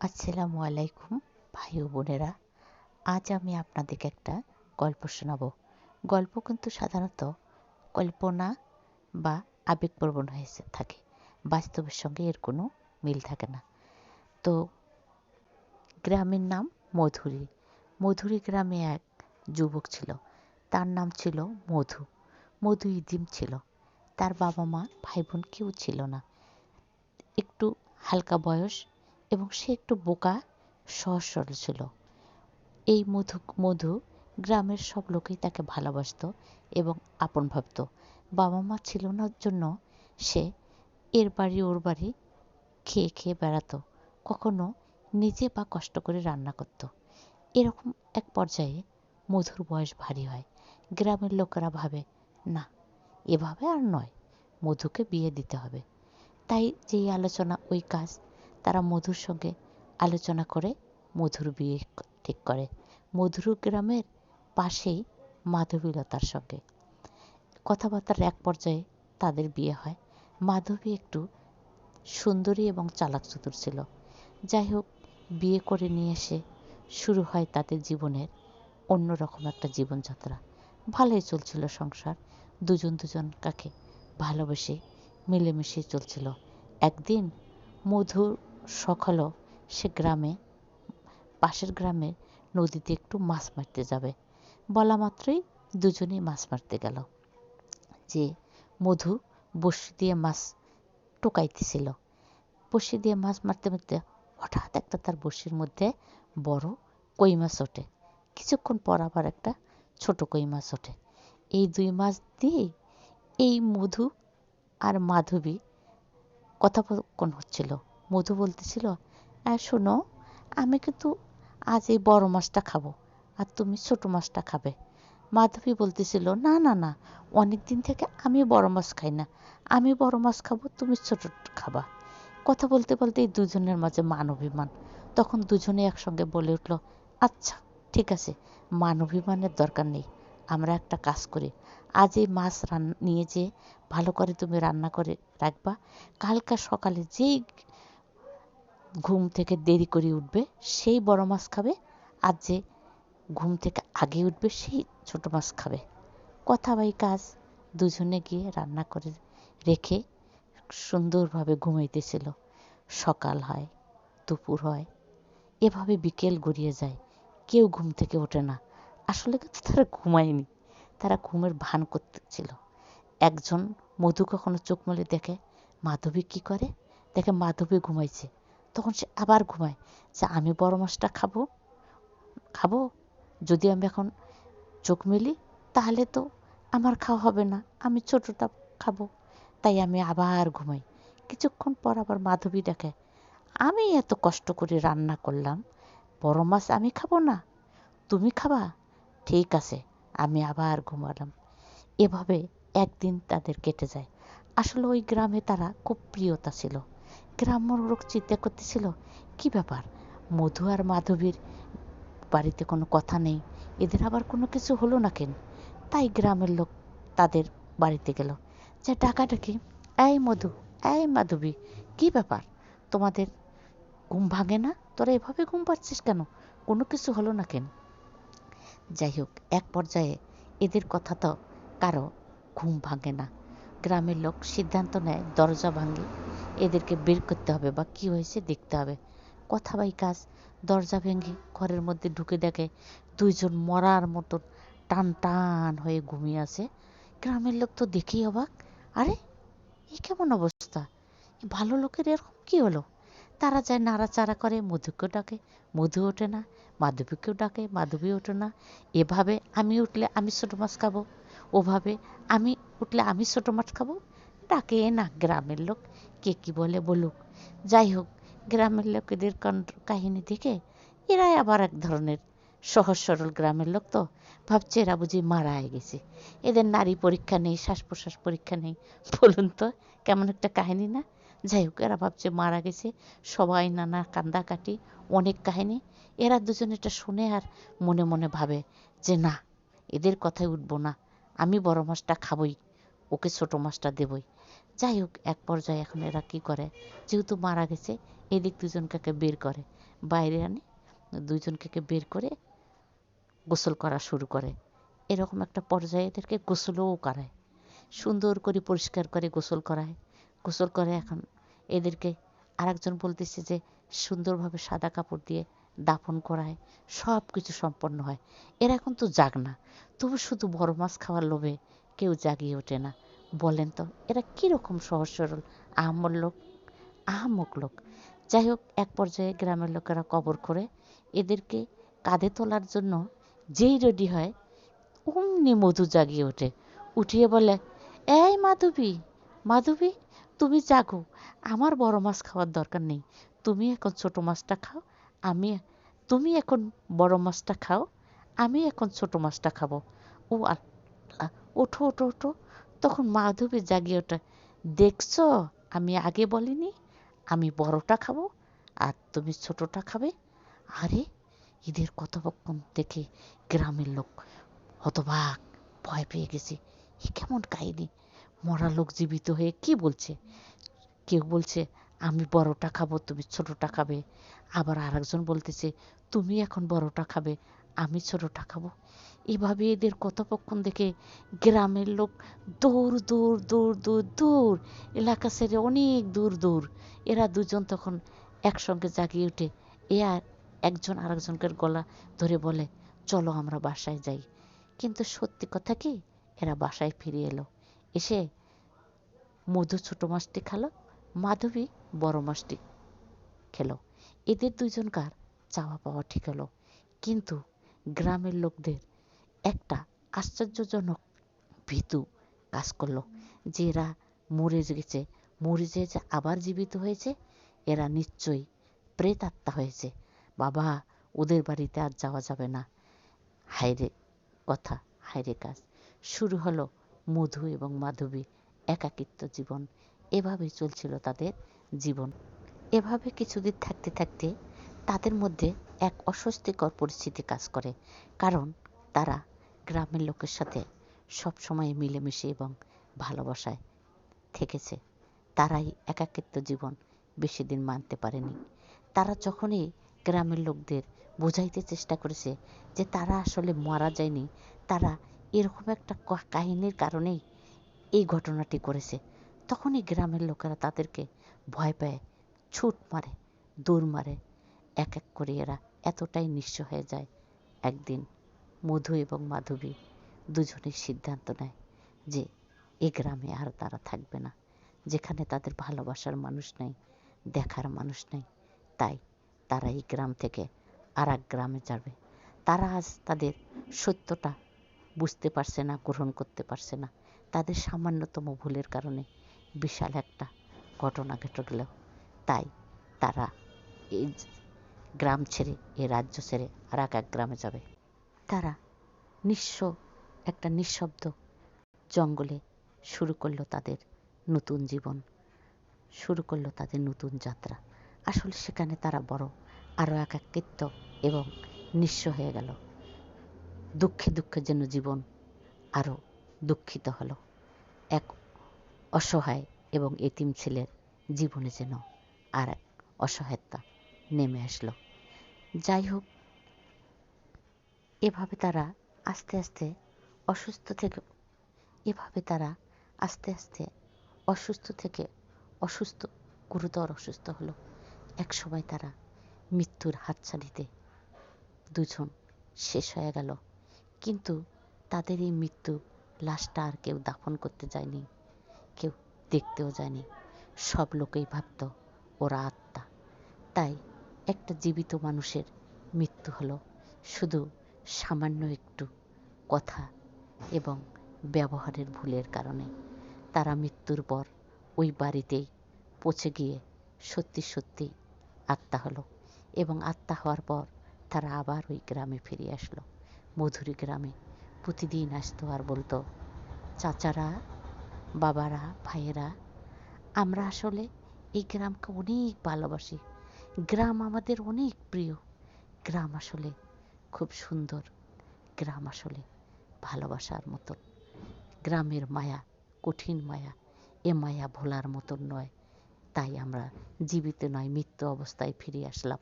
আসসালামু আলাইকুম, ভাই ও বোনেরা। আজ আমি আপনাদেরকে একটা গল্প শোনাব। গল্প কিন্তু সাধারণত কল্পনা বা আবেগপ্রবণ হয়ে থাকে। বাস্তবের সঙ্গে এর কোনো মিল থাকে না। তো গ্রামের নাম মধুরী। মধুরী গ্রামে এক যুবক ছিল। তার নাম ছিল মধু। মধু ইদিম ছিল। তার বাবা মা ভাই বোন কেউ ছিল না। একটু হালকা বয়স এবং সে একটু বোকা সহজ সরল ছিল। এই মধু মধু গ্রামের সব লোকেই তাকে ভালোবাসত এবং আপন ভাবত। বাবা মা ছিল না জন্য সে এর বাড়ি, ওর বাড়ি খেয়ে খেয়ে বেড়াতো, কখনো নিজে বা কষ্ট করে রান্না করত। এরকম এক পর্যায়ে মধুর বয়স ভারী হয়। গ্রামের লোকেরা ভাবে, না, এভাবে আর নয়, মধুকে বিয়ে দিতে হবে। তাই যেই আলোচনা, ওই কাজ তারা মধুর সঙ্গে আলোচনা করে মধুর বিয়ে ঠিক করে। মধুর গ্রামের পাশেই মাধবীলতার সঙ্গে। কথাবার্তার এক পর্যায়ে তাদের বিয়ে হয়। মাধবী একটু সুন্দরী এবং চালাক চতুর ছিল। যাই হোক বিয়ে করে নিয়ে এসে শুরু হয় তাদের জীবনের অন্যরকম একটা জীবনযাত্রা। ভালোই চলছিল সংসার। দুজন দুজন কাকে ভালোবেসে মিলেমিশে চলছিল। একদিন মধুর হলো সে গ্রামে, পাশের গ্রামের নদীতে একটু মাছ মারতে যাবে। বলা মাত্রই দুজনেই মাছ মারতে গেল। যে মধু বসি দিয়ে মাছ টোকাইতেছিল। বসি দিয়ে মাছ মারতে মারতে হঠাৎ একটা তার বসির মধ্যে বড় কই মাছ ওঠে। কিছুক্ষণ পর আবার একটা ছোট কই মাছ ওঠে। এই দুই মাছ দিয়ে এই মধু আর মাধবী কথোপকথন হচ্ছিল? মধু বলতেছিল শোনো, আমি কিন্তু আজ এই বড় মাছটা খাব আর তুমি ছোট মাছটা খাবে। মাধবী বলতেছিল, না না না অনেক দিন থেকে আমি বড় মাছ খাই না। আমি বড় মাছ খাব, তুমি ছোট খাবা। কথা বলতে বলতে এই দুজনের মাঝে মান অভিমান তখন দুজনে একসঙ্গে বলে উঠল আচ্ছা ঠিক আছে মান অভিমানের দরকার নেই, আমরা একটা কাজ করি। আজ এই মাছ রান, নিয়ে যেয়ে ভালো করে তুমি রান্না করে রাখবা। কালকা সকালে যেই ঘুম থেকে দেরি করে উঠবে, সেই বড় মাছ খাবে। আর যে ঘুম থেকে আগে উঠবে, সেই ছোট মাছ খাবে। কথা বাই কাজ, দুজনে গিয়ে রান্না করে রেখে সুন্দরভাবে ঘুমাইতেছিল। সকাল হয়, দুপুর হয়, এভাবে বিকেল গড়িয়ে যায়। কেউ ঘুম থেকে ওঠে না। আসলে কিন্তু তারা ঘুমায়নি, তারা ঘুমের ভান করতেছিল। একজন মধু কখনো চোখ মেলে দেখে, মাধবী কি করে? দেখে মাধবী ঘুমাইছে। তখন সে আবার ঘুমায়। যে আমি বড় মাছটা খাব খাব, যদি আমি এখন চোখ মেলি, তাহলে তো আমার খাওয়া হবে না, আমি ছোটটা খাব। তাই আমি আবার ঘুমাই। কিছুক্ষণ পর আবার মাধবী দেখে, আমি এত কষ্ট করে রান্না করলাম, বড় মাছ আমি খাব না, তুমি খাবা? ঠিক আছে, আমি আবার ঘুমালাম। এভাবে একদিন তাদের কেটে যায়। আসলে ওই গ্রামে তারা খুব প্রিয়তা ছিল। গ্রাম্য লোক চিন্তা করতেছিল, কি ব্যাপার? মধু আর মাধবীর বাড়িতে কোনো কথা নেই, এদের আবার কোনো কিছু হলো না কেন? তাই গ্রামের লোক তাদের বাড়িতে গেল। যে ডাকাডাকি, এই মধু, এই মাধবী, কি ব্যাপার? তোমাদের ঘুম ভাঙে না? তোরা এভাবে ঘুম পাচ্ছিস কেন? কোনো কিছু হলো না কেন? যাই হোক, এক পর্যায়ে এদের কথা তো কারও ঘুম ভাঙে না। গ্রামের লোক সিদ্ধান্ত নেয় দরজা ভাঙে। এদেরকে বের করতে হবে বা কি হয়েছে দেখতে হবে। কথা বাই কাজ, দরজা ভেঙে ঘরের মধ্যে ঢুকে দেখে দুইজন মরার মতন টান টান হয়ে ঘুমিয়ে আছে। গ্রামের লোক তো দেখেই অবাক। আরে, এ কেমন অবস্থা? ভালো লোকের এরকম কি হলো? তারা যায় নাড়াচাড়া করে, মধুকেও ডাকে মধু ওঠে না, মাধবীকেও ডাকে মাধবী ওঠে না। এভাবে আমি উঠলে আমি ছোটো মাছ খাব, ওভাবে আমি উঠলে আমি ছোটো মাছ খাব ডাকে না গ্রামের লোক, কে কী বলে বলুক। যাই হোক, গ্রামের লোকেদের কাহিনী দেখে এরাই আবার এক ধরনের সহজ সরল গ্রামের লোক তো, ভাবছে এরা বুঝি মারা গেছে। এদের নারী পরীক্ষা নেই শ্বাস প্রশ্বাস পরীক্ষা নেই, বলুন তো, কেমন একটা কাহিনী না? যাই হোক, এরা ভাবছে মারা গেছে, সবাই নানা কান্দাকাটি, অনেক কাহিনী। এরা দুজন এটা শুনে আর মনে মনে ভাবে যে না, এদের কথায় উঠবো না, আমি বড় মাছটা খাবই, ওকে ছোট মাছটা দেবই। যাই হোক, এক পর্যায়ে এখন এরা কী করে? যেহেতু মারা গেছে, এদিক দুজনকে বের করে। বাইরে আনে দুজনকে বের করে গোসল করা শুরু করে। এরকম একটা পর্যায়ে এদেরকে গোসলও করায়। সুন্দর করে পরিষ্কার করে গোসল করায়। গোসল করে এখন এদেরকে আরেকজন বলতেছে যে, সুন্দরভাবে সাদা কাপড় দিয়ে দাফন করায় সব কিছু সম্পন্ন হয়। এরা এখন তো জাগ না। তবু শুধু বড় মাছ খাওয়ার লোভে কেউ জাগিয়ে ওঠে না। বলেন তো, এরা কীরকম সহজ সরল আহমর লোক আহামক লোক। যাই হোক এক পর্যায়ে গ্রামের লোকেরা কবর করে, এদেরকে কাঁধে তোলার জন্য যেই রেডি হয়, অমনি মধু জাগিয়ে ওঠে। উঠিয়ে বলে, এই মাধবী মাধবী, তুমি জাগো, আমার বড় মাছ খাওয়ার দরকার নেই। তুমি এখন ছোট মাছটা খাও, আমি, তুমি এখন বড় মাছটা খাও, আমি এখন ছোট মাছটা খাব। ও আল্লাহ, ওঠো ওঠো ওঠো। তখন মাধবী জাগিয়ে ওঠে, দেখছ, আমি আগে বলিনি, আমি বড়টা খাব আর তুমি ছোটটা খাবে? আরে, এদের কথোপকথন দেখে গ্রামের লোক হতবাক, ভয় পেয়ে গেছে। এ কেমন কাহিনি? মরা লোক জীবিত হয়ে কি বলছে? কেউ বলছে, আমি বড়টা খাব, তুমি ছোটটা খাবে। আবার আরেকজন বলতেছে, তুমি এখন বড়টা খাবে, আমি ছোটটা খাব। এভাবে এদের কথোপকথন দেখে গ্রামের লোক দূর দূর দূর দূর দূর, এলাকা ছেড়ে অনেক দূর দূর। এরা দুজন তখন একসঙ্গে জাগিয়ে উঠে, এ আর একজন আরেকজনকে গলা ধরে বলে, চলো আমরা বাসায় যাই। কিন্তু সত্যি কথা কি? এরা বাসায় ফিরে এলো। এসে মধু ছোট মাছটি খালো, মাধবী বড় মাছটি খেলো। এদের দুজনকার চাওয়া পাওয়া ঠিক হলো। কিন্তু গ্রামের লোকদের একটা আশ্চর্যজনক ভীতু কাজ করল। যে এরা মরে গেছে, মরে যে আবার জীবিত হয়েছে, এরা নিশ্চয়ই প্রেতাত্মা হয়েছে। বাবা, ওদের বাড়িতে আর যাওয়া যাবে না। হাইরে কথা হাইরে কাজ। শুরু হলো মধু এবং মাধবী একাকিত্ব জীবন। এভাবেই চলছিল তাদের জীবন। এভাবে কিছুদিন থাকতে থাকতে তাদের মধ্যে এক অস্বস্তিকর পরিস্থিতি কাজ করে। কারণ তারা গ্রামের লোকের সাথে সবসময় মিলেমিশে এবং ভালোবাসায় থেকেছে। তারাই একাকিত্ব জীবন বেশি দিন মানতে পারেনি। তারা যখনই গ্রামের লোকদের বোঝাইতে চেষ্টা করেছে যে তারা আসলে মারা যায়নি, তারা এরকম একটা কাহিনীর কারণেই এই ঘটনাটি করেছে, তখনই গ্রামের লোকেরা তাদেরকে ভয় পায় ছুট মারে, দৌড় মারে। এক এক করে এরা এতটাই নিঃস্ব হয়ে যায় একদিন মধু এবং মাধবী দুজনের সিদ্ধান্ত নেয় যে এ গ্রামে আর তারা থাকবে না। যেখানে তাদের ভালোবাসার মানুষ নেই, দেখার মানুষ নেই, তাই তারা এই গ্রাম থেকে আর এক গ্রামে যাবে। তারা আজ তাদের সত্যটা বুঝতে পারছে না, গ্রহণ করতে পারছে না। তাদের সামান্যতম ভুলের কারণে বিশাল একটা ঘটনা ঘটে গেল। তাই তারা এই গ্রাম ছেড়ে এ রাজ্য ছেড়ে আর এক গ্রামে যাবে। তারা নিঃস্ব একটা নিঃশব্দ জঙ্গলে শুরু করল তাদের নতুন জীবন, শুরু করল তাদের নতুন যাত্রা। আসলে সেখানে তারা বড়, আরও একাকিত্ব এবং নিঃস্ব হয়ে গেল। দুঃখে দুঃখের জন্য জীবন আরও দুঃখিত হলো। এক অসহায় এবং এতিম ছেলের জীবনে যেন আর এক অসহায়তা নেমে আসলো। যাই হোক এভাবে তারা আস্তে আস্তে অসুস্থ থেকে, এভাবে তারা আস্তে আস্তে অসুস্থ থেকে অসুস্থ, গুরুতর অসুস্থ হলো। এক সময় তারা মৃত্যুর হাতছানিতে দুজন শেষ হয়ে গেল। কিন্তু তাদের এই মৃত্যু লাশটা আর কেউ দাফন করতে যায়নি, কেউ দেখতেও যায়নি। সব লোকেই ভাবত, ওরা আত্মা। তাই একটা জীবিত মানুষের মৃত্যু হলো। শুধু সামান্য একটু কথা এবং ব্যবহারের ভুলের কারণে তারা মৃত্যুর পর ওই বাড়িতেই পচে গিয়ে সত্যি সত্যি আত্মা হলো এবং আত্মা হওয়ার পর তারা আবার ওই গ্রামে ফিরে আসলো। মধুরী গ্রামে প্রতিদিন আসতো আর বলতো, চাচারা, বাবারা, ভাইয়েরা, আমরা আসলে এই গ্রামকে অনেক ভালোবাসি। গ্রাম আমাদের অনেক প্রিয়। গ্রাম আসলে খুব সুন্দর গ্রাম আসলে, ভালোবাসার মতো গ্রামের মায়া, কঠিন মায়া, এ মায়া ভোলার মতন নয়। তাই আমরা জীবিত নয়, মৃত্যু অবস্থায় ফিরে আসলাম।